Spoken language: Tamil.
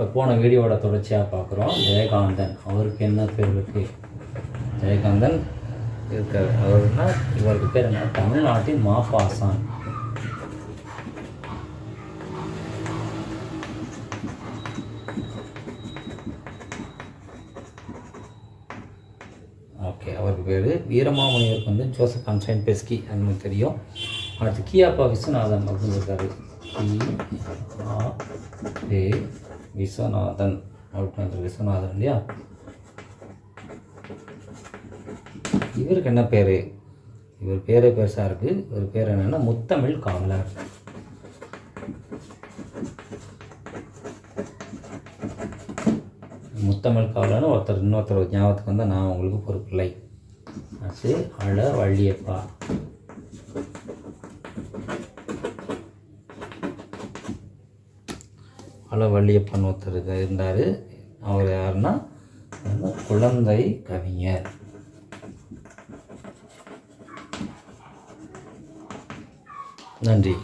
இப்போ போன வீடியோவோட தொடர்ச்சியாக பார்க்குறோம் ஜெயகாந்தன். அவருக்கு என்ன பேர் இருக்கு? ஜெயகாந்தன் இருக்கார். அவர்னா இவருக்கு பேர் என்ன? தமிழ்நாட்டின் மாபாசான் ஓகே அவருக்கு பேர் வீரமாமுனிவருக்கு வந்து ஜோசப் அன்சைன் பெஸ்கி அது தெரியும். அடுத்து கியாப்பா விஸ்வநாதன் அப்படின்னு இருக்காரு. கி விஸ்வநாதன் அப்படின்னு வந்து விஸ்வநாதன் இல்லையா? இவருக்கு என்ன பேர்? இவர் பேரே பெருசாக இருக்குது இவர் பேர் என்னென்னா முத்தமிழ் காவலர் முத்தமிழ் காவலர்னு ஒருத்தர் இன்னொருத்தர் ஞாபகத்துக்கு வந்தால் நான் உங்களுக்கு பொறுப்பில்லை. அது அழ வள்ளியப்பா. பல வள்ளியப்பன் ஒருத்தர் இருந்தார். அவர் யாருன்னா? குழந்தை கவிஞர். நன்றி.